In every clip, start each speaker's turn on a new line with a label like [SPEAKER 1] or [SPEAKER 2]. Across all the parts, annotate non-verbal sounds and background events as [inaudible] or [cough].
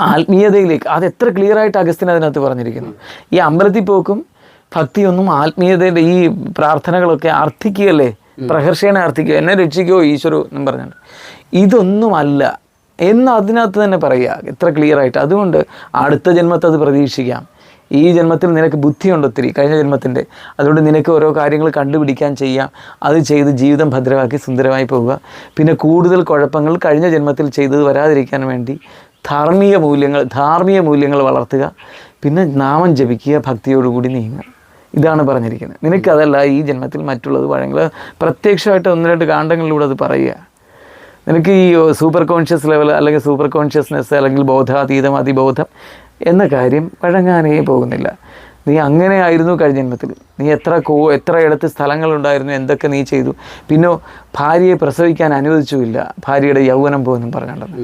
[SPEAKER 1] ആത്മീയതയിലേക്ക് അത് എത്ര ക്ലിയർ ആയിട്ട് അഗസ്ത്യൻ അതിനകത്ത് പറഞ്ഞിരിക്കുന്നു. ഈ അമ്പലത്തിൽ പോക്കും ഭക്തിയൊന്നും ആത്മീയതയുടെ ഈ പ്രാർത്ഥനകളൊക്കെ അർത്ഥിക്കുകയല്ലേ? പ്രഹർഷേണ അർത്ഥിക്കുക എന്നെ രക്ഷിക്കോ ഈശ്വരോ എന്നും പറഞ്ഞിട്ട്. ഇതൊന്നുമല്ല. എന്ന് അതിനകത്ത് തന്നെ പറയുക എത്ര ക്ലിയർ ആയിട്ട്. അതുകൊണ്ട് അടുത്ത ജന്മത്തെ അത് പ്രതീക്ഷിക്കാം. ഈ ജന്മത്തിൽ നിനക്ക് ബുദ്ധിയുണ്ട് ഒത്തിരി കഴിഞ്ഞ ജന്മത്തിന്റെ അതുകൊണ്ട് നിനക്ക് ഓരോ കാര്യങ്ങൾ കണ്ടുപിടിക്കാൻ ചെയ്യാം. അത് ചെയ്ത് ജീവിതം ഭദ്രമാക്കി സുന്ദരമായി പോവുക. പിന്നെ കൂടുതൽ കുഴപ്പങ്ങൾ കഴിഞ്ഞ ജന്മത്തിൽ ചെയ്തത് വരാതിരിക്കാൻ വേണ്ടി ധാർമ്മിക മൂല്യങ്ങൾ ധാർമ്മിക മൂല്യങ്ങൾ വളർത്തുക പിന്നെ നാമം ജപിക്കുക ഭക്തിയോടുകൂടി നീങ്ങുക. ഇതാണ് പറഞ്ഞിരിക്കുന്നത്. നിനക്കതല്ല ഈ ജന്മത്തിൽ മറ്റുള്ളത് വഴങ്ങൾ പ്രത്യക്ഷമായിട്ട് ഒന്ന് രണ്ട് കാണ്ഡങ്ങളിലൂടെ അത് പറയുക. നിനക്ക് ഈ സൂപ്പർ കോൺഷ്യസ് ലെവൽ അല്ലെങ്കിൽ സൂപ്പർ കോൺഷ്യസ്നെസ് അല്ലെങ്കിൽ ബോധാതീതം അതിബോധം എന്ന കാര്യം വഴങ്ങാനേ പോകുന്നില്ല. നീ അങ്ങനെ ആയിരുന്നു കഴിഞ്ഞ ജന്മത്തിൽ. നീ എത്ര കോ എത്ര ഇടത്ത് സ്ഥലങ്ങളുണ്ടായിരുന്നു എന്തൊക്കെ നീ ചെയ്തു. പിന്നെ ഭാര്യയെ പ്രസവിക്കാൻ അനുവദിച്ചുമില്ല. ഭാര്യയുടെ യൗവനം പോകുന്നു പറഞ്ഞിട്ടുണ്ട്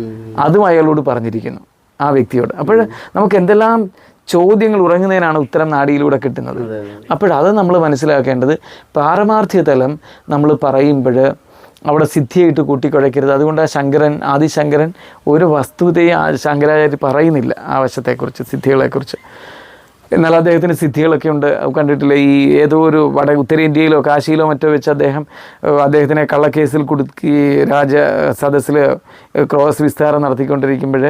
[SPEAKER 1] അതും അയാളോട് പറഞ്ഞിരിക്കുന്നു ആ വ്യക്തിയോട്. അപ്പോൾ നമുക്ക് എന്തെല്ലാം ചോദ്യങ്ങൾ ഉറങ്ങുന്നതിനാണ് ഉത്തരം നാടിയിലൂടെ കിട്ടുന്നത്. അപ്പോഴത് നമ്മൾ മനസ്സിലാക്കേണ്ടത് പാരമാർത്ഥ്യ തലം നമ്മൾ പറയുമ്പോൾ അവിടെ സിദ്ധിയായിട്ട് കൂട്ടിക്കുഴയ്ക്കരുത്. അതുകൊണ്ട് ആ ശങ്കരൻ ആദിശങ്കരൻ ഒരു വസ്തുതയെ ആ ശങ്കരാചാര്യ പറയുന്നില്ല ആ വശത്തെക്കുറിച്ച് സിദ്ധികളെക്കുറിച്ച്. എന്നാൽ അദ്ദേഹത്തിന് സിദ്ധികളൊക്കെ ഉണ്ട്. കണ്ടിട്ടില്ല? ഈ ഏതോ ഒരു വട ഉത്തരേന്ത്യയിലോ കാശിയിലോ മറ്റോ വെച്ച് അദ്ദേഹം അദ്ദേഹത്തിനെ കള്ളക്കേസിൽ കുടുക്കി രാജ സദസ്സിൽ ക്രോസ് വിസ്താരം നടത്തിക്കൊണ്ടിരിക്കുമ്പോൾ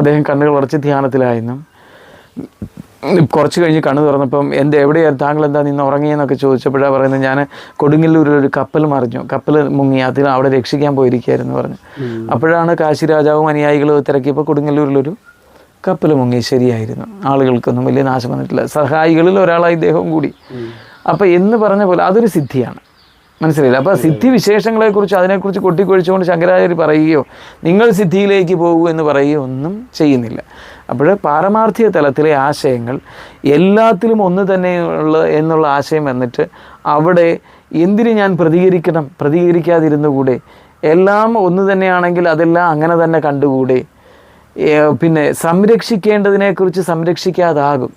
[SPEAKER 1] അദ്ദേഹം കണ്ണുകൾ ഉറച്ച് ധ്യാനത്തിലായിരുന്നു. കുറച്ച് കഴിഞ്ഞ് കണ്ണു തുറന്നപ്പം എന്ത് എവിടെയാണ് താങ്കൾ എന്താ നിന്ന് ഉറങ്ങിയെന്നൊക്കെ ചോദിച്ചപ്പോഴാണ് പറയുന്നത് ഞാൻ കൊടുങ്ങല്ലൂരിൽ ഒരു കപ്പൽ മറിഞ്ഞു. കപ്പൽ മുങ്ങി അതിൽ അവിടെ രക്ഷിക്കാൻ പോയിരിക്കുകയായിരുന്നു പറഞ്ഞു. അപ്പോഴാണ് കാശി രാജാവും അനുയായികളും തിരക്കിയപ്പോൾ കൊടുങ്ങല്ലൂരിലൊരു കപ്പൽ മുങ്ങി ശരിയായിരുന്നു. ആളുകൾക്കൊന്നും വലിയ നാശം വന്നിട്ടില്ല. സഹായികളിൽ ഒരാളായി ഇദ്ദേഹവും കൂടി. അപ്പോൾ എന്ന് പറഞ്ഞ പോലെ അതൊരു സിദ്ധിയാണ്. മനസ്സിലായില്ല? അപ്പോൾ സിദ്ധി വിശേഷങ്ങളെക്കുറിച്ച് അതിനെക്കുറിച്ച് കൊട്ടിക്കൊഴിച്ചുകൊണ്ട് ശങ്കരാചാര്യ പറയുകയോ നിങ്ങൾ സിദ്ധിയിലേക്ക് പോകൂ എന്ന് പറയുകയോ ഒന്നും ചെയ്യുന്നില്ല. അപ്പോൾ പാരമാർത്ഥിക തലത്തിലെ ആശയങ്ങൾ എല്ലാത്തിലും ഒന്ന് തന്നെയുള്ള എന്നുള്ള ആശയം വന്നിട്ട് അവിടെ എന്തിന് ഞാൻ പ്രതികരിക്കണം? പ്രതികരിക്കാതിരുന്നുകൂടെ? എല്ലാം ഒന്ന് തന്നെയാണെങ്കിൽ അതെല്ലാം അങ്ങനെ തന്നെ കണ്ടുകൂടെ? പിന്നെ സംരക്ഷിക്കേണ്ടതിനെക്കുറിച്ച് സംരക്ഷിക്കാതാകും.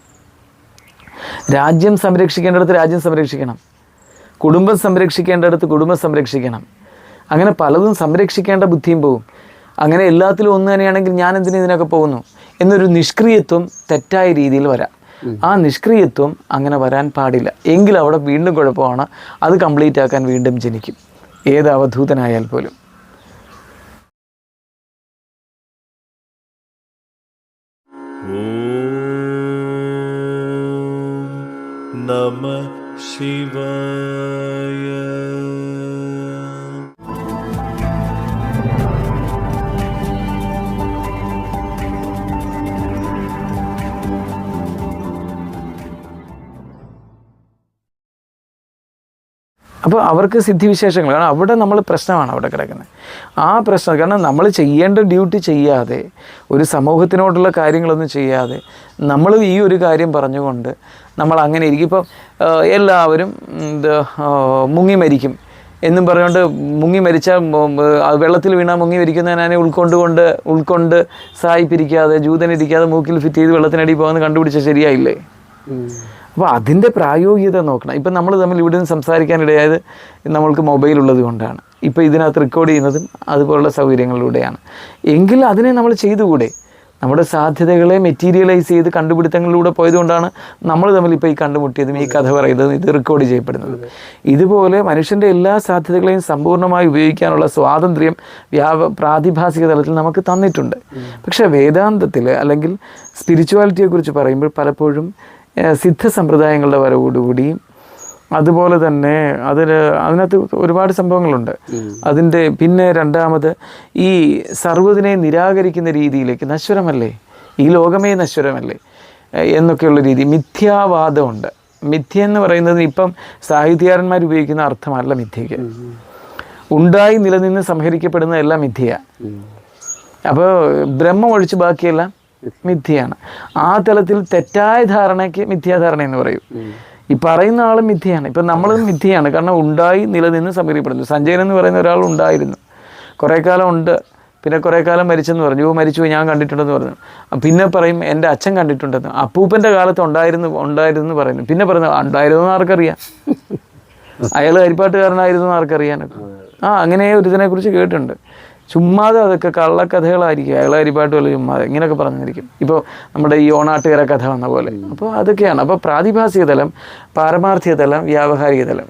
[SPEAKER 1] രാജ്യം സംരക്ഷിക്കേണ്ടിടത്ത് രാജ്യം സംരക്ഷിക്കണം. കുടുംബം സംരക്ഷിക്കേണ്ടിടത്ത് കുടുംബം സംരക്ഷിക്കണം. അങ്ങനെ പലതും സംരക്ഷിക്കേണ്ട ബുദ്ധിയും പോകും അങ്ങനെ എല്ലാത്തിലും ഒന്ന് തന്നെയാണെങ്കിൽ ഞാൻ എന്തിനു ഇതിനൊക്കെ പോകുന്നു? എന്നൊരു നിഷ്ക്രിയത്വം തെറ്റായ രീതിയിൽ വരാം. ആ നിഷ്ക്രിയത്വം അങ്ങനെ വരാൻ പാടില്ല. എങ്കിൽ അവിടെ വീണ്ടും കുഴപ്പമാണ്. അത് കംപ്ലീറ്റ് ആക്കാൻ വീണ്ടും ജനിക്കും. ഏത് അവധൂതനായാൽ പോലും.
[SPEAKER 2] ॐ नमः शिवाय
[SPEAKER 1] അപ്പോൾ അവർക്ക് സിദ്ധിവിശേഷങ്ങൾ. കാരണം അവിടെ നമ്മൾ പ്രശ്നമാണ് അവിടെ കിടക്കുന്നത്. ആ പ്രശ്നം കാരണം നമ്മൾ ചെയ്യേണ്ട ഡ്യൂട്ടി ചെയ്യാതെ ഒരു സമൂഹത്തിനോടുള്ള കാര്യങ്ങളൊന്നും ചെയ്യാതെ നമ്മൾ ഈ ഒരു കാര്യം പറഞ്ഞുകൊണ്ട് നമ്മൾ അങ്ങനെ ഇരിക്കും. ഇപ്പം എല്ലാവരും ഇത് മുങ്ങി മരിക്കും എന്നും പറഞ്ഞുകൊണ്ട് മുങ്ങി മരിച്ചാൽ വെള്ളത്തിൽ വീണാൽ മുങ്ങി മരിക്കുന്നതിനെ ഉൾക്കൊണ്ടുകൊണ്ട് ഉൾക്കൊണ്ട് സായിപ്പിരിക്കാതെ ജൂതനിരിക്കാതെ മൂക്കിൽ ഫിറ്റ് ചെയ്ത് വെള്ളത്തിനടി പോകുന്നത് കണ്ടുപിടിച്ചാൽ ശരിയായില്ലേ? അപ്പോൾ അതിന്റെ പ്രായോഗികത നോക്കണം. ഇപ്പം നമ്മൾ തമ്മിൽ ഇവിടെ നിന്ന് സംസാരിക്കാനിടയായത് നമ്മൾക്ക് മൊബൈൽ ഉള്ളത് കൊണ്ടാണ്. ഇപ്പോൾ ഇതിനകത്ത് റെക്കോർഡ് ചെയ്യുന്നതും അതുപോലുള്ള സൗകര്യങ്ങളിലൂടെയാണ്. എങ്കിൽ അതിനെ നമ്മൾ ചെയ്തുകൂടെ? നമ്മുടെ സാധ്യതകളെ മെറ്റീരിയലൈസ് ചെയ്ത് കണ്ടുപിടുത്തങ്ങളിലൂടെ പോയതുകൊണ്ടാണ് നമ്മൾ തമ്മിൽ ഇപ്പോൾ ഈ കണ്ടുമുട്ടിയതും ഈ കഥ പറയുന്നതും ഇത് റെക്കോർഡ് ചെയ്യപ്പെടുന്നത്. ഇതുപോലെ മനുഷ്യന്റെ എല്ലാ സാധ്യതകളെയും സമ്പൂർണമായി ഉപയോഗിക്കാനുള്ള സ്വാതന്ത്ര്യം വ്യാപ പ്രാതിഭാസിക തലത്തിൽ നമുക്ക് തന്നിട്ടുണ്ട്. പക്ഷേ വേദാന്തത്തിൽ അല്ലെങ്കിൽ സ്പിരിച്വാലിറ്റിയെക്കുറിച്ച് പറയുമ്പോൾ പലപ്പോഴും സിദ്ധ സമ്പ്രദായങ്ങളുടെ വരവോടുകൂടിയും അതുപോലെ തന്നെ അതിൽ അതിനകത്ത് ഒരുപാട് സംഭവങ്ങളുണ്ട്. അതിന്റെ പിന്നെ രണ്ടാമത് ഈ സർവതിനെ നിരാകരിക്കുന്ന രീതിയിലേക്ക് നശ്വരമല്ലേ? ഈ ലോകമേ നശ്വരമല്ലേ? എന്നൊക്കെയുള്ള രീതി. മിഥ്യാവാദമുണ്ട്. മിഥ്യ എന്ന് പറയുന്നത് ഇപ്പം സാഹിത്യകാരന്മാർ ഉപയോഗിക്കുന്ന അർത്ഥമല്ല മിഥ്യയ്ക്ക്. ഉണ്ടായി നിലനിന്ന് സംഹരിക്കപ്പെടുന്ന എല്ലാം മിഥ്യ അപ്പോൾ ബ്രഹ്മം ഒഴിച്ച് ബാക്കിയെല്ലാം മിഥ്യയാണ്. ആ തലത്തിൽ തെറ്റായ ധാരണയ്ക്ക് മിഥ്യാധാരണ എന്ന് പറയും. ഈ പറയുന്ന ആളും മിഥ്യയാണ്. ഇപ്പം നമ്മൾ മിഥ്യയാണ്. കാരണം ഉണ്ടായി നിലനിന്ന് സമീപപ്പെടുന്നു സഞ്ജയൻ എന്ന് പറയുന്ന ഒരാൾ ഉണ്ടായിരുന്നു. കുറേ കാലം ഉണ്ട്. പിന്നെ കുറേ കാലം മരിച്ചെന്ന് പറഞ്ഞു. ഓ മരിച്ചു ഞാൻ കണ്ടിട്ടുണ്ടെന്ന് പറഞ്ഞു. പിന്നെ പറയും എന്റെ അച്ഛൻ കണ്ടിട്ടുണ്ടെന്ന്. അപ്പൂപ്പന്റെ കാലത്ത് ഉണ്ടായിരുന്നു ഉണ്ടായിരുന്നു എന്ന് പറയുന്നു. പിന്നെ പറയുന്നു ഉണ്ടായിരുന്നു എന്ന് ആർക്കറിയാം? [laughs] അയാൾ ഹരിപ്പാട്ടുകാരനായിരുന്നു എന്ന് ആർക്കറിയാനൊക്കെ. ആ അങ്ങനെ ഒരു ഇതിനെക്കുറിച്ച് കേട്ടിട്ടുണ്ട്. ചുമ്മാതെ അതൊക്കെ കള്ളക്കഥകളായിരിക്കും. അയളാരിപ്പാട്ട് പോലെ ചുമ്മാതെ ഇങ്ങനെയൊക്കെ പറഞ്ഞിരിക്കും. ഇപ്പോൾ നമ്മുടെ ഈ ഓണാട്ടുകര കഥ വന്ന പോലെ. അപ്പോൾ അതൊക്കെയാണ്. അപ്പോൾ പ്രാതിഭാസിക തലം പാരമാർത്ഥിക തലം വ്യാവഹാരിക തലം.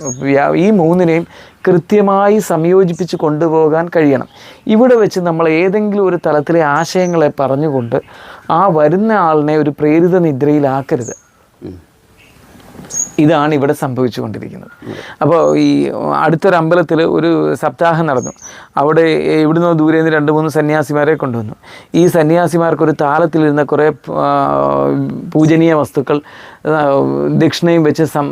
[SPEAKER 1] ഈ മൂന്നിനെയും കൃത്യമായി സംയോജിപ്പിച്ച് കൊണ്ടുപോകാൻ കഴിയണം. ഇവിടെ വെച്ച് നമ്മൾ ഏതെങ്കിലും ഒരു തലത്തിലെ ആശയങ്ങളെ പറഞ്ഞുകൊണ്ട് ആ വരുന്ന ആളിനെ ഒരു പ്രേരിത നിദ്രയിലാക്കരുത്. ഇതാണ് ഇവിടെ സംഭവിച്ചുകൊണ്ടിരിക്കുന്നത്. അപ്പോൾ ഈ അടുത്തൊരു അമ്പലത്തിൽ ഒരു സപ്താഹം നടന്നു. അവിടെ ഇവിടുന്ന് ദൂരെ നിന്ന് രണ്ട് മൂന്ന് സന്യാസിമാരെ കൊണ്ടുവന്നു. ഈ സന്യാസിമാർക്കൊരു താളത്തിലിരുന്ന കുറേ പൂജനീയ വസ്തുക്കൾ ദക്ഷിണയും വെച്ച് സം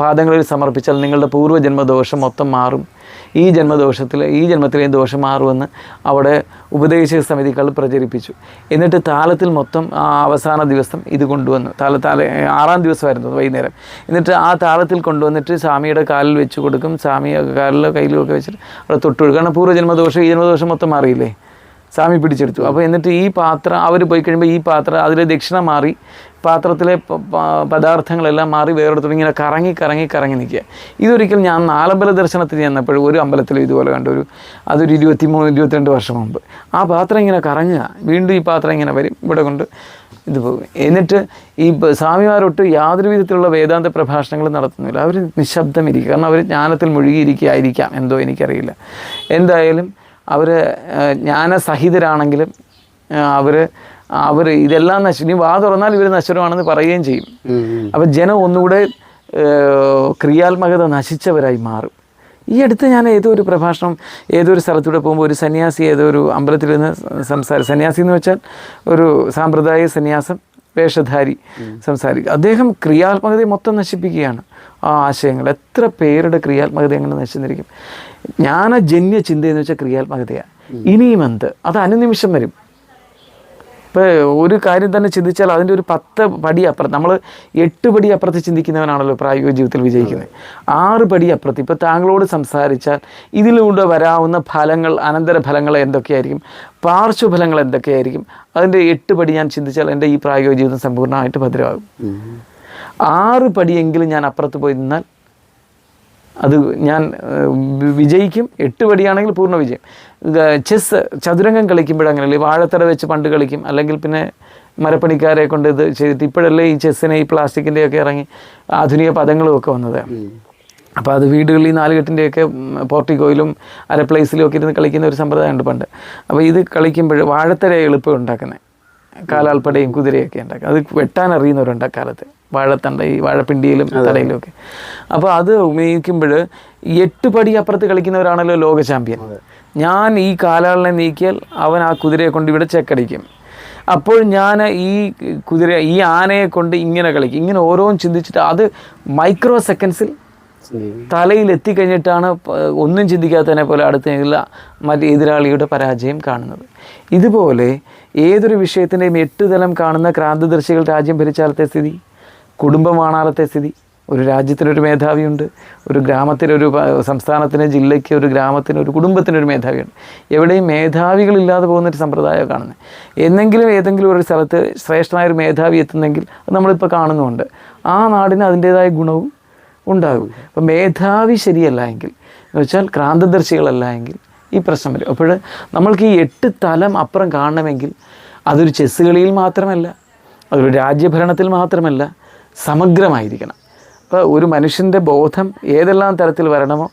[SPEAKER 1] പാദങ്ങളിൽ സമർപ്പിച്ചാൽ നിങ്ങളുടെ പൂർവജന്മദോഷം മൊത്തം മാറും. ഈ ജന്മദോഷത്തിൽ ഈ ജന്മത്തിലെയും ദോഷം മാറുമെന്ന് അവിടെ ഉപദേശക സമിതികൾ പ്രചരിപ്പിച്ചു. എന്നിട്ട് താലത്തിൽ മൊത്തം ആ അവസാന ദിവസം ഇത് കൊണ്ടുവന്നു. താല താല ആറാം ദിവസമായിരുന്നു വൈകുന്നേരം. എന്നിട്ട് ആ താളത്തിൽ കൊണ്ടുവന്നിട്ട് സ്വാമിയുടെ കാലിൽ വെച്ച് കൊടുക്കും. സ്വാമി കാലിലോ കയ്യിലോ ഒക്കെ വെച്ചിട്ട് അവിടെ തൊട്ടു കാരണം പൂർവജന്മദോഷം ഈ ജന്മദോഷം മൊത്തം മാറിയില്ലേ? സ്വാമി പിടിച്ചെടുത്തു. അപ്പോൾ എന്നിട്ട് ഈ പാത്രം അവർ പോയി കഴിയുമ്പോൾ ഈ പാത്രം അതിലെ ദക്ഷിണ മാറി പാത്രത്തിലെ പദാർത്ഥങ്ങളെല്ലാം മാറി വേറെടുത്തു ഇങ്ങനെ കറങ്ങി കറങ്ങി കറങ്ങി നിൽക്കുക. ഇതൊരിക്കൽ ഞാൻ നാലമ്പല ദർശനത്തിന് ചെന്നപ്പോഴും ഒരു അമ്പലത്തിൽ ഇതുപോലെ കണ്ടു. ഒരു അതൊരു ഇരുപത്തി മൂന്ന് ഇരുപത്തിരണ്ട് വർഷം മുമ്പ്. ആ പാത്രം ഇങ്ങനെ കറങ്ങുക. വീണ്ടും ഈ പാത്രം ഇങ്ങനെ വരും. ഇവിടെ കൊണ്ട് ഇത് പോകും. എന്നിട്ട് ഈ സ്വാമിമാരൊട്ട് യാതൊരു വിധത്തിലുള്ള വേദാന്ത പ്രഭാഷണങ്ങൾ നടത്തുന്നില്ല. അവർ നിശബ്ദം ഇരിക്കുക കാരണം അവർ ജ്ഞാനത്തിൽ മുഴുകിയിരിക്കുകയായിരിക്കാം എന്തോ എനിക്കറിയില്ല. എന്തായാലും അവർ ജ്ഞാനസഹിതരാണെങ്കിലും അവർ അവർ ഇതെല്ലാം നശി ഇനി വാ തുറന്നാൽ ഇവർ നശ്വരമാണെന്ന് പറയുകയും ചെയ്യും. അപ്പോൾ ജനം ഒന്നുകൂടെ ക്രിയാത്മകത നശിച്ചവരായി മാറും. ഈ അടുത്ത് ഞാൻ ഏതോ ഒരു പ്രഭാഷണം ഏതോ ഒരു സ്ഥലത്തൂടെ പോകുമ്പോൾ ഒരു സന്യാസി ഏതോ ഒരു അമ്പലത്തിൽ നിന്ന് സംസാരം സന്യാസി എന്ന് വെച്ചാൽ ഒരു സാമ്പ്രദായിക സന്യാസം വേഷധാരി സംസാരിക്കുക. അദ്ദേഹം ക്രിയാത്മകതയെ മൊത്തം നശിപ്പിക്കുകയാണ്. ആ ആശയങ്ങൾ. എത്ര പേരുടെ ക്രിയാത്മകത എങ്ങനെ നശിച്ചിരിക്കും? ജ്ഞാനജന്യ ചിന്ത എന്ന് വെച്ചാൽ ക്രിയാത്മകതയാണ് ഇനിയും എന്ത്? അത് അനുനിമിഷം വരും. ഇപ്പോൾ ഒരു കാര്യം തന്നെ ചിന്തിച്ചാൽ അതിന്റെ ഒരു പത്ത് പടി അപ്പുറത്ത് നമ്മൾ എട്ട് പടി അപ്പുറത്ത് ചിന്തിക്കുന്നവനാണല്ലോ പ്രായോഗിക ജീവിതത്തിൽ വിജയിക്കുന്നത്. ആറ് പടി അപ്പുറത്ത്. ഇപ്പോൾ താങ്കളോട് സംസാരിച്ചാൽ ഇതിലൂടെ വരാവുന്ന ഫലങ്ങൾ അനന്തര ഫലങ്ങൾ എന്തൊക്കെയായിരിക്കും? പാർശ്വഫലങ്ങൾ എന്തൊക്കെയായിരിക്കും? അതിന്റെ എട്ട് പടി ഞാൻ ചിന്തിച്ചാൽ എന്റെ ഈ പ്രായോഗിക ജീവിതം സമ്പൂർണമായിട്ട് ഭദ്രമാകും. ആറ് പടിയെങ്കിലും ഞാൻ അപ്പുറത്ത് പോയി നിന്നാൽ അത് ഞാൻ വിജയിക്കും. എട്ട് പടിയാണെങ്കിൽ പൂർണ വിജയം. ചെസ് ചതുരംഗം കളിക്കുമ്പോൾ അങ്ങനെയല്ലേ വാഴത്തട വെച്ച് പണ്ട് കളിക്കും. അല്ലെങ്കിൽ പിന്നെ മരപ്പണിക്കാരെ കൊണ്ട് ഇത് ചെയ്തിട്ട് ഇപ്പോഴല്ലേ ഈ ചെസ്സിനെ ഈ പ്ലാസ്റ്റിക്കിന്റെയൊക്കെ ഇറങ്ങി ആധുനിക പദങ്ങളും ഒക്കെ വന്നത്. അപ്പോൾ അത് വീടുകളിൽ നാലുകെട്ടിന്റെയൊക്കെ പോർട്ടിക്കോയിലും അരപ്ലേസിലും ഒക്കെ ഇരുന്ന് കളിക്കുന്ന ഒരു സമ്പ്രദായമുണ്ട് പണ്ട്. അപ്പോൾ ഇത് കളിക്കുമ്പോൾ വാഴത്തര എളുപ്പം ഉണ്ടാക്കുന്നത്. കാലാൾപ്പടയും കുതിരയൊക്കെ ഉണ്ടാക്കുക അത് വെട്ടാൻ അറിയുന്നവരുണ്ട് അക്കാലത്ത്. വാഴത്തണ്ട ഈ വാഴപ്പിണ്ടിയിലും തടയിലും ഒക്കെ. അപ്പോൾ അത് ഉപയോഗിക്കുമ്പോൾ എട്ട് പടി അപ്പുറത്ത് കളിക്കുന്നവരാണല്ലോ ലോക ചാമ്പ്യൻ. ഞാൻ ഈ കാലാളിനെ നീക്കിയാൽ അവൻ ആ കുതിരയെ കൊണ്ട് ഇവിടെ ചെക്കടിക്കും. അപ്പോൾ ഞാൻ ഈ കുതിര ഈ ആനയെ കൊണ്ട് ഇങ്ങനെ കളിക്കും. ഇങ്ങനെ ഓരോന്നും ചിന്തിച്ചിട്ട് അത് മൈക്രോ സെക്കൻഡ്സിൽ തലയിൽ എത്തിക്കഴിഞ്ഞിട്ടാണ് കഴിഞ്ഞിട്ടാണ് ഒന്നും ചിന്തിക്കാത്തതിനെ പോലെ അടുത്ത മറ്റ് എതിരാളിയുടെ പരാജയം കാണുന്നത്. ഇതുപോലെ ഏതൊരു വിഷയത്തിന്റെയും എട്ട് തലം കാണുന്ന ക്രാന്തദർശികൾ രാജ്യം ഭരിച്ചാലത്തെ സ്ഥിതി? കുടുംബമാണാലത്തെ സ്ഥിതി. ഒരു രാജ്യത്തിനൊരു മേധാവിയുണ്ട് ഒരു ഗ്രാമത്തിനൊരു സംസ്ഥാനത്തിന് ജില്ലയ്ക്ക് ഒരു ഗ്രാമത്തിന് ഒരു കുടുംബത്തിനൊരു മേധാവിയുണ്ട്. എവിടെയും മേധാവികളില്ലാതെ പോകുന്നൊരു സമ്പ്രദായം കാണുന്നത്. എന്നെങ്കിലും ഏതെങ്കിലും ഒരു സ്ഥലത്ത് ശ്രേഷ്ഠനായൊരു മേധാവി എത്തുന്നെങ്കിൽ അത് നമ്മളിപ്പോൾ കാണുന്നുമുണ്ട് ആ നാടിന് അതിന്റേതായ ഗുണവും ഉണ്ടാകും. അപ്പം മേധാവി ശരിയല്ല എങ്കിൽ എന്ന് വെച്ചാൽ ക്രാന്തദർശികളല്ല എങ്കിൽ ഈ പ്രശ്നം വരും. അപ്പോൾ നമ്മൾക്ക് ഈ എട്ട് തലം അപ്പുറം കാണണമെങ്കിൽ അതൊരു ചെസ് കളിയിൽ മാത്രമല്ല അതൊരു രാജ്യഭരണത്തിൽ മാത്രമല്ല സമഗ്രമായിരിക്കണം. അപ്പോൾ ഒരു മനുഷ്യന്റെ ബോധം ഏതെല്ലാം തരത്തിൽ വരണമോ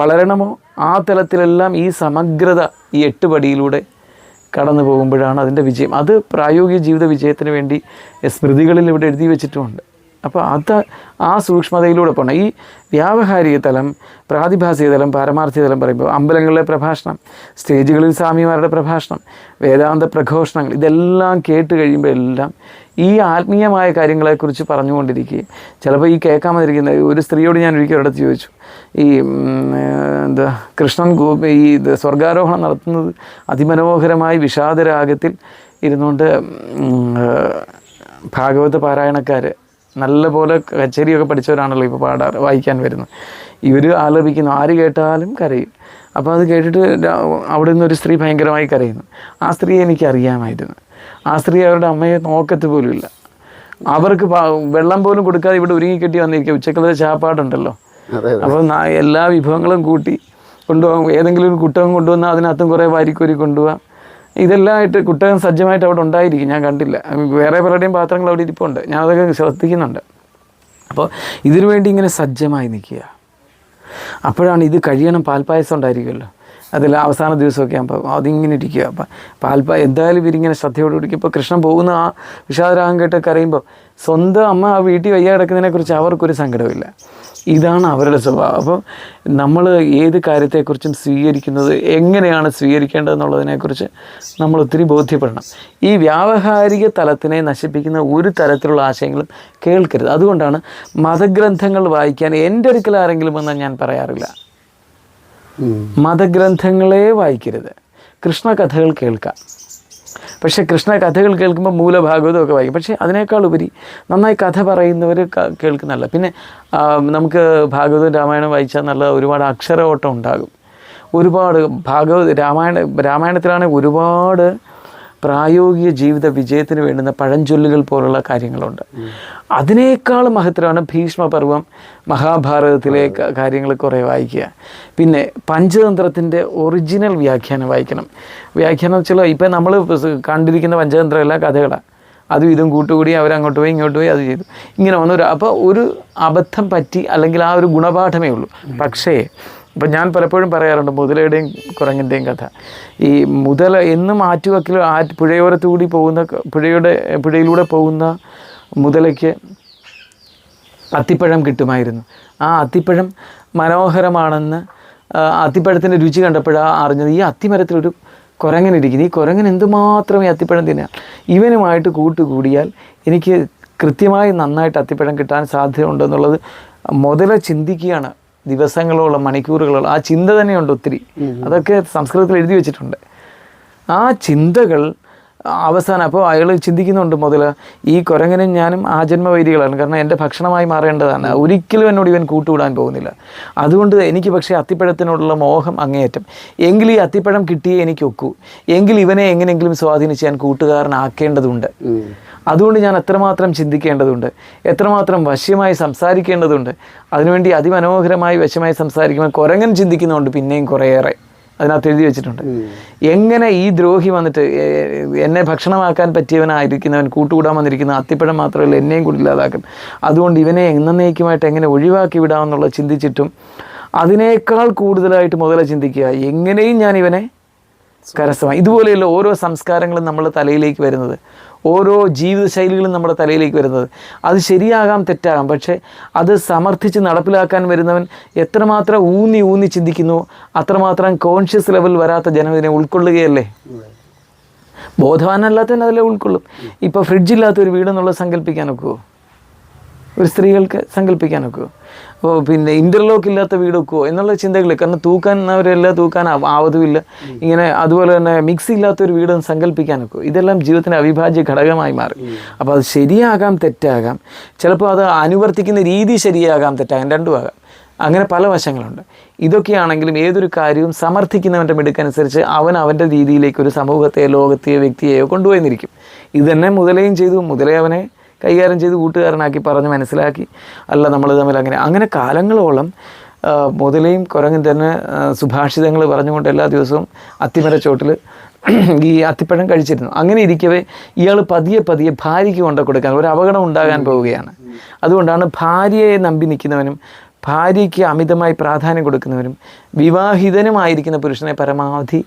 [SPEAKER 1] വളരണമോ ആ തലത്തിലെല്ലാം ഈ സമഗ്രത ഈ എട്ട് പടിയിലൂടെ കടന്നു പോകുമ്പോഴാണ് അതിന്റെ വിജയം. അത് പ്രായോഗിക ജീവിത വിജയത്തിന് വേണ്ടി സ്മൃതികളിൽ ഇവിടെ എഴുതി വെച്ചിട്ടുമുണ്ട്. അപ്പോൾ അത് ആ സൂക്ഷ്മതയിലൂടെ പോകണം ഈ വ്യാവഹാരിക തലം പ്രാതിഭാസിക തലം പാരമാർത്ഥിക തലം പറയുമ്പോൾ അമ്പലങ്ങളിലെ പ്രഭാഷണം സ്റ്റേജുകളിൽ സ്വാമിമാരുടെ പ്രഭാഷണം വേദാന്ത പ്രഘോഷണങ്ങൾ ഇതെല്ലാം കേട്ട് കഴിയുമ്പോഴെല്ലാം ഈ ആത്മീയമായ കാര്യങ്ങളെക്കുറിച്ച് പറഞ്ഞുകൊണ്ടിരിക്കുകയും ചിലപ്പോൾ ഈ കേൾക്കാമെന്നിരിക്കുന്ന ഒരു സ്ത്രീയോട് ഞാൻ ഒരിക്കൽ ഇടത്ത് ചോദിച്ചു. ഈ എന്താ കൃഷ്ണൻ ഈ സ്വർഗാരോഹണം നടത്തുന്നത് അതിമനോഹരമായി വിഷാദരാഗത്തിൽ ഇരുന്നുകൊണ്ട് ഭാഗവത പാരായണക്കാർ നല്ലപോലെ കച്ചേരിയൊക്കെ പഠിച്ചവരാണല്ലോ ഇപ്പോൾ പാടാറ് വായിക്കാൻ വരുന്നത്. ഇവർ ആലപിക്കുന്നു ആര് കേട്ടാലും കരയും. അപ്പോൾ അത് കേട്ടിട്ട് അവിടെ നിന്നൊരു സ്ത്രീ ഭയങ്കരമായി കരയുന്നു. ആ സ്ത്രീയെ എനിക്ക് അറിയാമായിരുന്നു ആ സ്ത്രീ അവരുടെ അമ്മയെ നോക്കത്ത് പോലുമില്ല അവർക്ക് വെള്ളം പോലും കൊടുക്കാതെ ഇവിടെ ഒരുങ്ങി കെട്ടി വന്നിരിക്കുക. ഉച്ചക്കലത്തെ ചാപ്പാടുണ്ടല്ലോ. നാ- എല്ലാ വിഭവങ്ങളും കൂട്ടി കൊണ്ടുപോകാം ഏതെങ്കിലും ഒരു കുട്ടകം കൊണ്ടുവന്നാൽ അതിനകത്തും കുറേ വാരിക്കോരി കൊണ്ടുപോകാം ഇതെല്ലാമായിട്ട് കുട്ടകം സജ്ജമായിട്ട് അവിടെ ഉണ്ടായിരിക്കും. ഞാൻ കണ്ടില്ല. വേറെ പലരുടെയും പാത്രങ്ങൾ അവിടെ ഇരിപ്പുണ്ട്. ഞാൻ അതൊക്കെ ശ്രദ്ധിക്കുന്നുണ്ട്. അപ്പോൾ ഇതിനു വേണ്ടി ഇങ്ങനെ സജ്ജമായി നിൽക്കുക. അപ്പോഴാണ് ഇത് കഴിയണം. പാൽപ്പായസം ഉണ്ടായിരിക്കുമല്ലോ. അതിൽ അവസാന ദിവസമൊക്കെ ആകുമ്പോൾ അതിങ്ങനെ ഇരിക്കുക. അപ്പം പാൽപ്പ എന്തായാലും ഇവരിങ്ങനെ ശ്രദ്ധയോട് കുടിക്കും ഇപ്പോൾ കൃഷ്ണൻ പോകുന്ന ആ വിഷാദരാഗം കേട്ട് കരയുമ്പോൾ സ്വന്തം അമ്മ ആ വീട്ടിൽ വയ്യ കിടക്കുന്നതിനെക്കുറിച്ച് അവർക്കൊരു സങ്കടമില്ല ഇതാണ് അവരുടെ സ്വഭാവം. അപ്പം നമ്മൾ ഏത് കാര്യത്തെക്കുറിച്ചും സ്വീകരിക്കുന്നത് എങ്ങനെയാണ് സ്വീകരിക്കേണ്ടതെന്നുള്ളതിനെക്കുറിച്ച് നമ്മൾ ഒത്തിരി ബോധ്യപ്പെടണം. ഈ വ്യാവഹാരിക തലത്തിനെ നശിപ്പിക്കുന്ന ഒരു തരത്തിലുള്ള ആശയങ്ങളും കേൾക്കരുത്. അതുകൊണ്ടാണ് മതഗ്രന്ഥങ്ങൾ വായിക്കാൻ എന്റെ അടുക്കൽ ആരെങ്കിലും ഞാൻ പറയാറില്ല. മതഗ്രന്ഥങ്ങളെ വായിക്കരുത്. കൃഷ്ണകഥകൾ കേൾക്കാം. പക്ഷേ കൃഷ്ണ കഥകൾ കേൾക്കുമ്പോൾ മൂലഭാഗവതം ഒക്കെ വായിക്കും. പക്ഷേ അതിനേക്കാൾ ഉപരി നന്നായി കഥ പറയുന്നവർ കേൾക്കുന്നല്ല പിന്നെ നമുക്ക് ഭാഗവതം രാമായണം വായിച്ചാൽ നല്ല ഒരുപാട് അക്ഷര ഓട്ടം ഉണ്ടാകും. ഒരുപാട് ഭാഗവത രാമായണ രാമായണത്തിലാണെങ്കിൽ ഒരുപാട് പ്രായോഗിക ജീവിത വിജയത്തിന് വേണ്ടുന്ന പഴഞ്ചൊല്ലുകൾ പോലുള്ള കാര്യങ്ങളുണ്ട്. അതിനേക്കാൾ മഹത്തരമാണ് ഭീഷ്മപർവം മഹാഭാരതത്തിലെ കാര്യങ്ങൾ കുറേ വായിക്കുക. പിന്നെ പഞ്ചതന്ത്രത്തിന്റെ ഒറിജിനൽ വ്യാഖ്യാനം വായിക്കണം. വ്യാഖ്യാനം വെച്ചാൽ ഇപ്പം നമ്മൾ കണ്ടിരിക്കുന്ന പഞ്ചതന്ത്രം എല്ലാ കഥകളാണ് അതും ഇതും കൂട്ടുകൂടി അവരങ്ങോട്ട് പോയി ഇങ്ങോട്ട് പോയി അത് ചെയ്തു. ഇങ്ങനെ വന്നൊരു അപ്പോൾ ഒരു അബദ്ധം പറ്റി അല്ലെങ്കിൽ ആ ഒരു ഗുണപാഠമേ ഉള്ളൂ. പക്ഷേ ഇപ്പം ഞാൻ പലപ്പോഴും പറയാറുണ്ട് മുതലയുടെയും കുരങ്ങിന്റെയും കഥ. ഈ മുതല എന്നും ആറ്റുവക്കിൽ ആ പുഴയോരത്തുകൂടി പോകുന്ന പുഴയുടെ പുഴയിലൂടെ പോകുന്ന മുതലയ്ക്ക് അത്തിപ്പഴം കിട്ടുമായിരുന്നു. ആ അത്തിപ്പഴം മനോഹരമാണെന്ന് അത്തിപ്പഴത്തിന്റെ രുചി കണ്ടപ്പോഴാണ് അറിഞ്ഞത് ഈ അത്തിമരത്തിലൊരു കുരങ്ങനിരിക്കുന്നു ഈ കുരങ്ങൻ എന്തുമാത്രം ഈ അത്തിപ്പഴം തിന്നാം? ഇവനുമായിട്ട് കൂട്ടുകൂടിയാൽ എനിക്ക് കൃത്യമായി നന്നായിട്ട് അത്തിപ്പഴം കിട്ടാൻ സാധ്യതയുണ്ടെന്നുള്ളത് മുതല ചിന്തിക്കുകയാണ് ദിവസങ്ങളോളം മണിക്കൂറുകളോളം ആ ചിന്ത തന്നെയുണ്ട് ഒത്തിരി. അതൊക്കെ സംസ്കൃതത്തിൽ എഴുതി വെച്ചിട്ടുണ്ട്. ആ ചിന്തകൾ അവസാനം അപ്പോൾ അയാൾ ചിന്തിക്കുന്നുണ്ട് മുതൽ ഈ കുരങ്ങനും ഞാനും ആജന്മവൈരികളാണ് കാരണം എന്റെ ഭക്ഷണമായി മാറേണ്ടതാണ്. ഒരിക്കലും എന്നോട് ഇവൻ കൂട്ടുവിടാൻ പോകുന്നില്ല. അതുകൊണ്ട് എനിക്ക് പക്ഷേ അത്തിപ്പഴത്തിനോടുള്ള മോഹം അങ്ങേയറ്റം. എങ്കിൽ ഈ അത്തിപ്പഴം കിട്ടിയേ എനിക്ക് ഒക്കൂ. എങ്കിൽ ഇവനെ എങ്ങനെയെങ്കിലും സ്വാധീനിച്ച് ഞാൻ കൂട്ടുകാരനാക്കേണ്ടതുണ്ട്. അതുകൊണ്ട് ഞാൻ എത്രമാത്രം ചിന്തിക്കേണ്ടതുണ്ട്. എത്രമാത്രം വശ്യമായി സംസാരിക്കേണ്ടതുണ്ട്. അതിനുവേണ്ടി അതിമനോഹരമായി വശമായി സംസാരിക്കുമ്പോൾ കുരങ്ങൻ ചിന്തിക്കുന്നുണ്ട് പിന്നെയും കുറേയേറെ. അതിനകത്ത് എഴുതി വെച്ചിട്ടുണ്ട്. എങ്ങനെ ഈ ദ്രോഹി വന്നിട്ട് എന്നെ ഭക്ഷണമാക്കാൻ പറ്റിയവനായിരിക്കുന്നവൻ കൂട്ടുകൂടാൻ വന്നിരിക്കുന്ന അത്തിപ്പഴം മാത്രമല്ല എന്നെയും കൂടി ഇല്ലാതാക്കും. അതുകൊണ്ട് ഇവനെ എന്നേക്കുമായിട്ട് എങ്ങനെ ഒഴിവാക്കി വിടാമെന്നുള്ളത് ചിന്തിച്ചിട്ടും അതിനേക്കാൾ കൂടുതലായിട്ട് മുതല ചിന്തിക്കുക എങ്ങനെയും ഞാൻ ഇവനെ കരസ്ഥമായി ഇതുപോലെയുള്ള ഓരോ സംസ്കാരങ്ങളും നമ്മൾ തലയിലേക്ക് വരുന്നത്. ഓരോ ജീവിതശൈലികളും നമ്മുടെ തലയിലേക്ക് വരുന്നത്. അത് ശരിയാകാം തെറ്റാകാം. പക്ഷേ അത് സമർത്ഥിച്ച് നടപ്പിലാക്കാൻ വരുന്നവൻ എത്രമാത്രം ഊന്നി ഊന്നി ചിന്തിക്കുന്നു അത്രമാത്രം കോൺഷ്യസ് ലെവൽ വരാത്ത ജനം ഇതിനെ ഉൾക്കൊള്ളുകയല്ലേ? ബോധവാനല്ലാത്തവൻ അതിലെ ഉൾക്കൊള്ളും. ഇപ്പോൾ ഫ്രിഡ്ജില്ലാത്ത ഒരു വീടെന്നുള്ളത് സങ്കല്പിക്കാൻ ഒക്കുമോ ഒരു സ്ത്രീകൾക്ക് സങ്കല്പിക്കാൻ ഒക്കുമോ പിന്നെ ഇന്റർലോക്ക് ഇല്ലാത്ത വീട് വെക്കുമോ എന്നുള്ള ചിന്തകൾ കാരണം തൂക്കാൻ അവരെല്ലാം തൂക്കാൻ ആവ- ആവതുമില്ല. ഇങ്ങനെ അതുപോലെ തന്നെ മിക്സി ഇല്ലാത്ത ഒരു വീട് സങ്കല്പിക്കാൻ ഒക്കുമോ ഇതെല്ലാം ജീവിതത്തിന്റെ അവിഭാജ്യ ഘടകമായി മാറി. അപ്പോൾ അത് ശരിയാകാം തെറ്റാകാം. ചിലപ്പോൾ അത് അനുവർത്തിക്കുന്ന രീതി ശരിയാകാം തെറ്റാകാം. രണ്ടുമാകാം അങ്ങനെ പല വശങ്ങളുണ്ട്. ഇതൊക്കെയാണെങ്കിലും ഏതൊരു കാര്യവും സമർത്ഥിക്കുന്നവന്റെ മിടുക്കനുസരിച്ച് അവൻ അവന്റെ രീതിയിലേക്ക് ഒരു സമൂഹത്തെയോ ലോകത്തെയോ വ്യക്തിയെയോ കൊണ്ടുപോയിരിക്കും ഇത് തന്നെ മുതലയും ചെയ്തു. മുതലേ അവനെ കൈകാര്യം ചെയ്ത് കൂട്ടുകാരനാക്കി പറഞ്ഞ് മനസ്സിലാക്കി. അല്ല നമ്മൾ തമ്മിൽ അങ്ങനെ അങ്ങനെ കാലങ്ങളോളം മുതലയും കുരങ്ങും തന്നെ സുഭാഷിതങ്ങൾ പറഞ്ഞുകൊണ്ട് എല്ലാ ദിവസവും അത്തിമരച്ചോട്ടിൽ ഈ അത്തിപ്പഴം കഴിച്ചിരുന്നു. അങ്ങനെ ഇരിക്കവേ ഇയാൾ പതിയെ പതിയെ ഭാര്യയ്ക്ക് കൊണ്ടു കൊടുക്കാൻ ഒരു അപകടം ഉണ്ടാകാൻ പോവുകയാണ്. അതുകൊണ്ടാണ് ഭാര്യയെ നമ്പി നിൽക്കുന്നവനും ഭാര്യയ്ക്ക് അമിതമായി പ്രാധാന്യം കൊടുക്കുന്നവരും വിവാഹിതനുമായിരിക്കുന്ന പുരുഷനെ പരമാവധി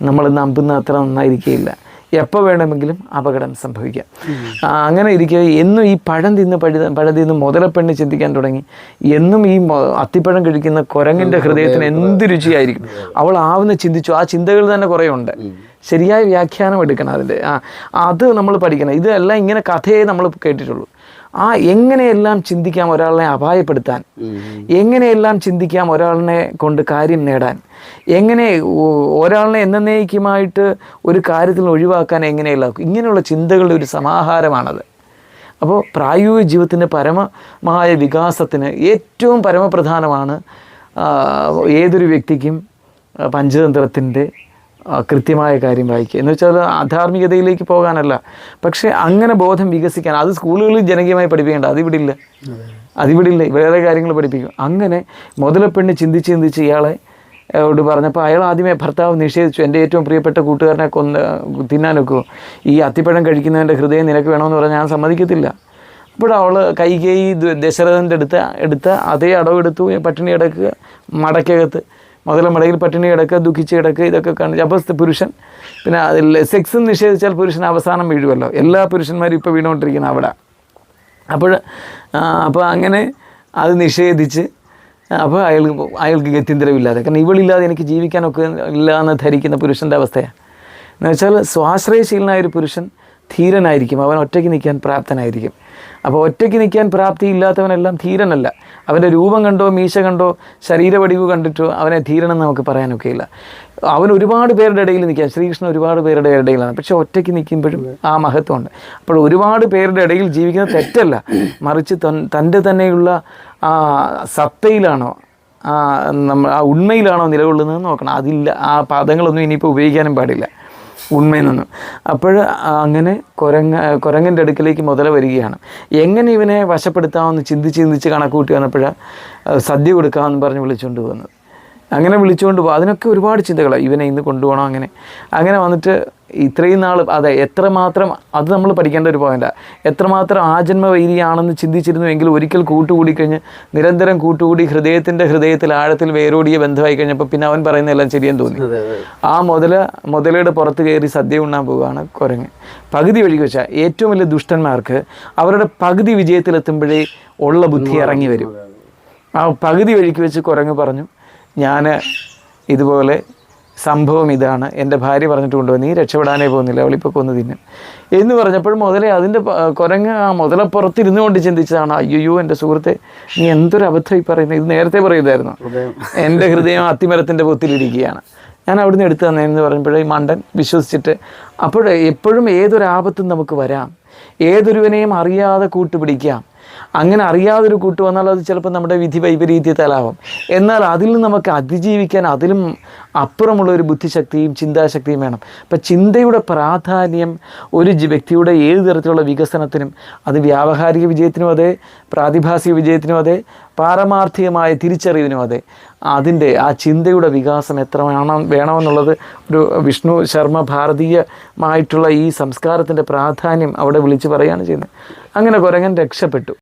[SPEAKER 1] നമ്മൾ നമ്പുന്ന അത്ര നന്നായിരിക്കുകയില്ല എപ്പോൾ വേണമെങ്കിലും അപകടം സംഭവിക്കാം. അങ്ങനെ ഇരിക്കുക എന്നും ഈ പഴം തിന്ന് പഴ പഴം തിന്ന് മുതലപ്പെണ്ണ് ചിന്തിക്കാൻ തുടങ്ങി. എന്നും ഈ അത്തിപ്പഴം കഴിക്കുന്ന കുരങ്ങിന്റെ ഹൃദയത്തിന് എന്ത് രുചിയായിരിക്കും. അവൾ ആവുന്ന ചിന്തിച്ചു. ആ ചിന്തകൾ തന്നെ കുറേ ഉണ്ട് ശരിയായ വ്യാഖ്യാനം എടുക്കണം അതിന്റെ ആ അത് നമ്മൾ പഠിക്കണം. ഇതെല്ലാം ഇങ്ങനെ കഥയെ നമ്മൾ കേട്ടിട്ടുള്ളൂ. ആ എങ്ങനെയെല്ലാം ചിന്തിക്കാം ഒരാളിനെ അപായപ്പെടുത്താൻ? എങ്ങനെയെല്ലാം ചിന്തിക്കാം ഒരാളിനെ കൊണ്ട് കാര്യം നേടാൻ? എങ്ങനെ ഒരാളിനെ എന്നേക്കുമായിട്ട് ഒരു കാര്യത്തിൽ ഒഴിവാക്കാൻ എങ്ങനെയല്ല ഇങ്ങനെയുള്ള ചിന്തകളുടെ ഒരു സമാഹാരമാണത്. അപ്പോൾ പ്രായോഗിക ജീവിതത്തിന്റെ പരമമായ വികാസത്തിന് ഏറ്റവും പരമപ്രധാനമാണ് ഏതൊരു വ്യക്തിക്കും പഞ്ചതന്ത്രത്തിന്റെ കൃത്യമായ കാര്യം വായിക്കുക. എന്ന് വെച്ചാൽ ആധാർമികതയിലേക്ക് പോകാനല്ല. പക്ഷേ അങ്ങനെ ബോധം വികസിക്കാൻ അത് സ്കൂളുകളിൽ ജനകീയമായി പഠിപ്പിക്കേണ്ട അതിവിടെ ഇല്ല. അതിവിടെ ഇല്ല. വേറെ കാര്യങ്ങൾ പഠിപ്പിക്കും. അങ്ങനെ മുതലപ്പെണ്ണ് ചിന്തിച്ച് ചിന്തിച്ച് ഇയാളെ ോട് പറഞ്ഞപ്പോൾ അയാൾ ആദ്യമേ ഭർത്താവ് നിഷേധിച്ചു. എന്റെ ഏറ്റവും പ്രിയപ്പെട്ട കൂട്ടുകാരനെ കൊന്ന് തിന്നാനൊക്കെ ഈ അത്തിപ്പഴം കഴിക്കുന്നവന്റെ ഹൃദയം നിനക്ക് വേണമെന്ന് പറഞ്ഞാൽ ഞാൻ സമ്മതിക്കത്തില്ല. അപ്പോൾ അവൾ കൈകേയി ദശരഥന്റെ അടുത്ത് എടുത്ത അതേ അടവെടുത്തു പട്ടിണി കിടക്കുക മടക്കകത്ത്. മുതല മടയിൽ പട്ടിണി കിടക്കുക ദുഃഖിച്ച് കിടക്കുക ഇതൊക്കെ കാണിച്ചു അപ്പോൾ പുരുഷൻ. പിന്നെ അതിൽ സെക്സ് നിഷേധിച്ചാൽ പുരുഷൻ അവസാനം വീഴുമല്ലോ എല്ലാ പുരുഷന്മാരും ഇപ്പോൾ വീണുകൊണ്ടിരിക്കുന്ന അവിടെ. അപ്പോൾ അപ്പോൾ അങ്ങനെ അത് നിഷേധിച്ച് അപ്പോൾ അയാൾക്ക് അയാൾക്ക് ഗത്യന്തരമില്ലാതെ. കാരണം ഇവളില്ലാതെ എനിക്ക് ജീവിക്കാനൊക്കെ ഇല്ല എന്ന് ധരിക്കുന്ന പുരുഷന്റെ അവസ്ഥയാണ്. എന്ന് വെച്ചാൽ സ്വാശ്രയശീലനായ ഒരു പുരുഷൻ ധീരനായിരിക്കും. അവൻ ഒറ്റയ്ക്ക് നിൽക്കാൻ പ്രാപ്തനായിരിക്കും. അപ്പോൾ ഒറ്റയ്ക്ക് നിൽക്കാൻ പ്രാപ്തി ഇല്ലാത്തവനെല്ലാം ധീരനല്ല. അവന്റെ രൂപം കണ്ടോ മീശ കണ്ടോ ശരീരവടിവ് കണ്ടിട്ടോ അവനെ ധീരനെന്ന് നമുക്ക് പറയാനൊക്കെയില്ല. അവൻ ഒരുപാട് പേരുടെ ഇടയിൽ നിൽക്കാൻ ശ്രീകൃഷ്ണൻ ഒരുപാട് പേരുടെ ഇടയിലാണ്. പക്ഷെ ഒറ്റയ്ക്ക് നിൽക്കുമ്പോഴും ആ മഹത്വമുണ്ട്. അപ്പോൾ ഒരുപാട് പേരുടെ ഇടയിൽ ജീവിക്കുന്നത് തെറ്റല്ല. മറിച്ച് തൻ- തന്റെ തന്നെയുള്ള ആ സത്തയിലാണോ ആ നമ്മൾ ആ ഉണ്മയിലാണോ നിലകൊള്ളുന്നത് നോക്കണം. അതില്ല ആ പദങ്ങളൊന്നും ഇനിയിപ്പോൾ ഉപയോഗിക്കാനും പാടില്ല. ഉണ്മയിൽ നിന്നും. അപ്പോൾ അങ്ങനെ കുരങ്ങ കുരങ്ങന്റെ അടുക്കലേക്ക് മുതല വരികയാണ്. എങ്ങനെ ഇവനെ വശപ്പെടുത്താമെന്ന് ചിന്തിച്ച് ചിന്തിച്ച് കണക്കൂട്ടി വന്നപ്പോൾ സദ്യ കൊടുക്കാമെന്ന് പറഞ്ഞ് വിളിച്ചുകൊണ്ട് വന്നത്. അങ്ങനെ വിളിച്ചുകൊണ്ട് പോകും അതിനൊക്കെ ഒരുപാട് ചിന്തകളാണ് ഇവനെ ഇന്ന് കൊണ്ടുപോകണം അങ്ങനെ. അങ്ങനെ വന്നിട്ട് ഇത്രയും നാൾ അതെ എത്രമാത്രം അത് നമ്മൾ പഠിക്കേണ്ട ഒരു പോയിന്റാണ് എത്രമാത്രം ആജന്മവൈരിയാണെന്ന് ചിന്തിച്ചിരുന്നു എങ്കിൽ ഒരിക്കൽ കൂട്ടുകൂടി കഴിഞ്ഞ് നിരന്തരം കൂട്ടുകൂടി ഹൃദയത്തിന്റെ ഹൃദയത്തിൽ ആഴത്തിൽ വേരോടിയ ബന്ധമായി കഴിഞ്ഞപ്പോൾ പിന്നെ അവൻ പറയുന്നതെല്ലാം ശരിയെന്ന് തോന്നി. ആ മുതല മുതലയുടെ പുറത്ത് കയറി സദ്യ ഉണ്ണാൻ പോവുകയാണ് കുരങ്ങ്. പകുതി വഴി വെച്ചാൽ ഏറ്റവും വലിയ ദുഷ്ടന്മാർക്ക് അവരുടെ പകുതി വിജയത്തിലെത്തുമ്പോഴേ ഉള്ള ബുദ്ധി ഇറങ്ങി വരും. ആ പകുതി വഴിക്ക് വെച്ച് കുരങ്ങ് പറഞ്ഞു ഞാൻ ഇതുപോലെ സംഭവം ഇതാണ്. എന്റെ ഭാര്യ പറഞ്ഞിട്ട് കൊണ്ടുപോയി. നീ രക്ഷപ്പെടാനേ പോകുന്നില്ല. അവളിപ്പോൾ കൊന്നു തിന്നും. എന്ന് പറഞ്ഞപ്പോൾ മുതലേ അതിന്റെ കുരങ്ങ് ആ മുതലപ്പുറത്തിരുന്നു കൊണ്ട് ചിന്തിച്ചതാണ്. അയ്യോ എന്റെ സുഹൃത്തെ നീ എന്തൊരു അബദ്ധം ഈ പറയുന്നത്? ഇത് നേരത്തെ പറയുമായിരുന്നു. എന്റെ ഹൃദയം അത്തിമരത്തിന്റെ പൊത്തിലിരിക്കുകയാണ് ഞാൻ അവിടുന്ന് എടുത്തു തന്നതെന്ന് പറയുമ്പോഴേ ഈ മണ്ടൻ വിശ്വസിച്ചിട്ട് അപ്പോൾ എപ്പോഴും ഏതൊരു ആപത്തും നമുക്ക് വരാം. ഏതൊരുവനെയും അറിയാതെ കൂട്ടുപിടിക്കാം. അങ്ങനെ അറിയാതൊരു കൂട്ട് വന്നാൽ അത് ചിലപ്പോൾ നമ്മുടെ വിധി വൈപരീത്യത്താലാവും. എന്നാൽ അതിൽ നമുക്ക് അതിജീവിക്കാൻ അതിലും അപ്പുറമുള്ള ഒരു ബുദ്ധിശക്തിയും ചിന്താശക്തിയും വേണം. അപ്പം ചിന്തയുടെ പ്രാധാന്യം ഒരു വ്യക്തിയുടെ ഏത് തരത്തിലുള്ള വികസനത്തിനും അത് വ്യാവഹാരിക വിജയത്തിനും അതെ പ്രാതിഭാസിക വിജയത്തിനും അതെ പാരമാർത്ഥികമായ തിരിച്ചറിവിനും അതെ. അതിന്റെ ആ ചിന്തയുടെ വികാസം എത്ര വേണം വേണമെന്നുള്ളത് ഒരു വിഷ്ണു ശർമ്മ ഭാരതീയമായിട്ടുള്ള ഈ സംസ്കാരത്തിന്റെ പ്രാധാന്യം അവിടെ വിളിച്ചു പറയുകയാണ് ചെയ്യുന്നത്. അങ്ങനെ കുരങ്ങൻ രക്ഷപ്പെട്ടു.